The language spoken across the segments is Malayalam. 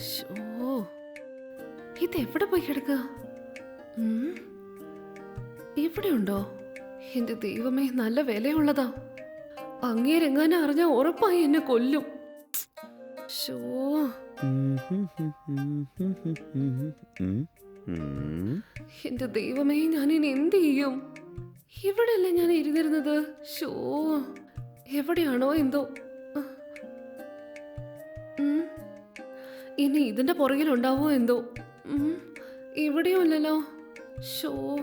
ശോ, ഇത് എവിടെ പോയി കിടക്കുക ഇവിടെ ഇവിടെയുണ്ടോ? എന്റെ ദൈവമേ നല്ല വിലയുള്ളതാ. അങ്ങേരെങ്ങാനും അറിഞ്ഞ ഉറപ്പായി എന്നെ കൊല്ലും. ഷോ എന്റെ ദൈവമേ ഞാൻ ഇനി എന്ത് ചെയ്യും? ഇവിടെയല്ലേ ഞാൻ ഇരുന്നിരുന്നത്? ഷോ എവിടെയാണോ എന്തോ. ഇനി ഇതിന്റെ പുറകിലുണ്ടാവോ എന്തോ. ഇവിടെയും ഇല്ലല്ലോ. ഷോ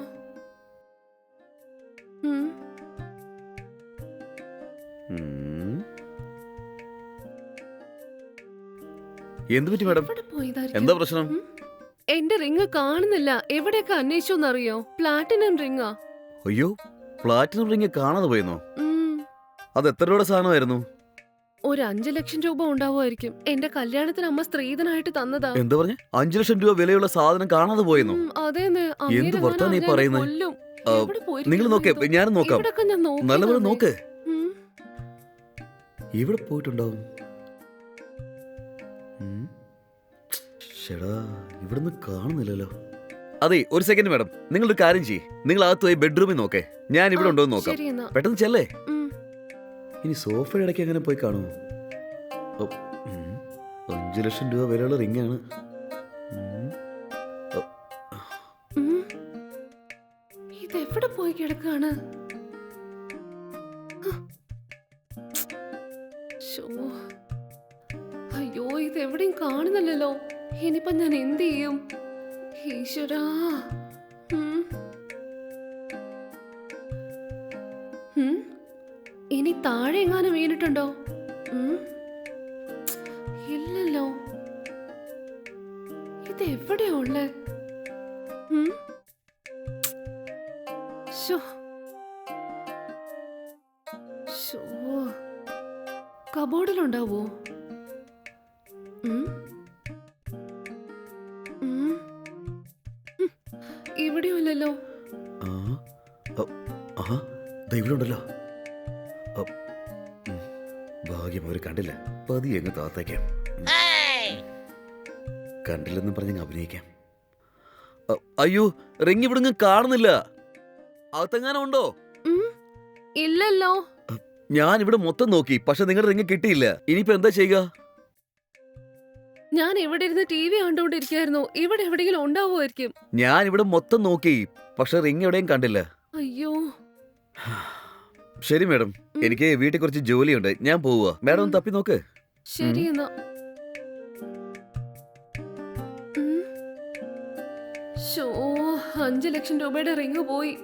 പറ്റി മാഡം? എന്താ പ്രശ്നം? എന്റെ റിങ് കാണുന്നില്ല. എവിടെയൊക്കെ അന്വേഷിച്ചോന്നറിയോ? പ്ലാറ്റിനം റിങ്ങാ. അയ്യോ പ്ലാറ്റിനം റിങ് കാണാതെ പോയെന്നോ? അത് എത്ര രൂപയുടെ സാധനമായിരുന്നു? ഒരു അഞ്ചു ലക്ഷം രൂപ ഉണ്ടാവുമായിരിക്കും. എന്റെ കല്യാണത്തിന് അമ്മ സ്ത്രീധനായിട്ട് തന്നതാ. എന്താ പറഞ്ഞ? അഞ്ചു ലക്ഷം രൂപ വിലയുള്ള സാധനം കാണാതെ പോയെന്നോ? അതേന്ന്. എന്ത് വർത്താനം ഈ നിങ്ങൾ നോക്കേ ഞാൻ നോക്കാം നല്ലപോലെ. നോക്ക്. ഇവിടെ പോയിട്ടുണ്ടാവും. ഇവിടുന്ന് കാണുന്നില്ലല്ലോ. അതെ ഒരു സെക്കൻഡ് മാഡം നിങ്ങളൊരു കാര്യം ചെയ്യ്. നിങ്ങൾ അകത്ത് പോയി ബെഡ്റൂമിൽ നോക്കേ. ഞാൻ ഇവിടെ ഉണ്ടോ എന്ന് നോക്കാം. പെട്ടെന്ന് ചെല്ലേ. ഇനി സോഫയുടെ ഇടയ്ക്ക് അങ്ങനെ പോയി കാണുമോ അഞ്ചു ലക്ഷം രൂപ വിലയുള്ള റിങ്ങാണ്. ഇതെവിടെ പോയി കിടക്കാണ്. അയ്യോ ഇത് എവിടെയും കാണുന്നില്ലല്ലോ. ഇനിയിപ്പൊ ഞാൻ എന്ത് ചെയ്യും? ഈശ്വരാ. ഉം. ഇനി താഴെ എങ്ങാനും വീണിട്ടുണ്ടോ. ഇല്ലല്ലോ. ഇത് എവിടെയാ ഉള്ളേ. കബോർഡിലുണ്ടാവോ? ദാ ഇവിടെ ഉണ്ടല്ലോ. ഭാഗ്യം അവർ കണ്ടില്ല. പതി അങ്ങ് താത്തേക്കാം. കണ്ടില്ലെന്നും പറഞ്ഞ് അഭിനയിക്കാം. അയ്യോ റിങ് ഇവിടെ കാണുന്നില്ല. അകത്തെങ്ങാനും ഉണ്ടോ? ഇല്ലല്ലോ. ഞാൻ ഇവിടെ മൊത്തം നോക്കി പക്ഷെ നിങ്ങളുടെ റിങ് കിട്ടിയില്ല. ഇനിയിപ്പോ എന്താ ചെയ്യുക? ഞാൻ ഇവിടെ ഇരുന്ന് ടി വി കണ്ടോണ്ടിരിക്കായിരുന്നു ഇവിടെ എവിടെയെങ്കിലും ഉണ്ടാവുമായിരിക്കും. ഞാൻ ഇവിടെ മൊത്തം നോക്കി പക്ഷെ റിങ് എവിടെയും കണ്ടില്ല. അയ്യോ. ശരി മാഡം. എനിക്ക് വീട്ടിൽ കുറച്ച് ജോലിയുണ്ട്. ഞാൻ പോവുക മാഡം ഒന്ന് തപ്പി നോക്ക്. ശരി എന്നാ. ഉം. ശോ അഞ്ചു ലക്ഷം രൂപയുടെ റിങ് പോയി.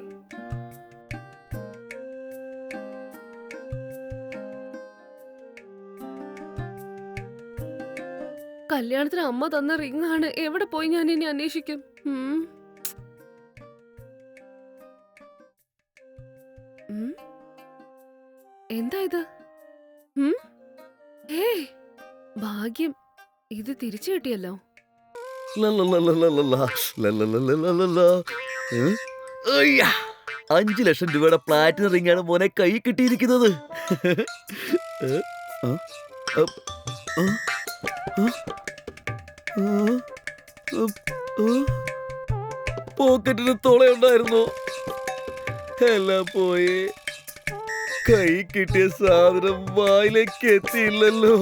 കല്യാണത്തിന് അമ്മ തന്ന റിങ് ആണ് എവിടെ പോയി ഞാൻ ഇനി അന്വേഷിക്കും? ഉം. ഉം. എന്താ ഇത് ഭാഗ്യം ഇത് തിരിച്ചു കിട്ടിയല്ലോ അഞ്ചു ലക്ഷം രൂപയുടെ പ്ലാറ്റിനം റിംഗ് ആണ് മോനെ കൈ കിട്ടിയിരിക്കുന്നത്? പോക്കറ്റിന് തുളയുണ്ടായിരുന്നു എല്ലാം പോയി കൈ കിട്ടിയ സാധനം വായിലേക്ക് എത്തിയില്ലല്ലോ.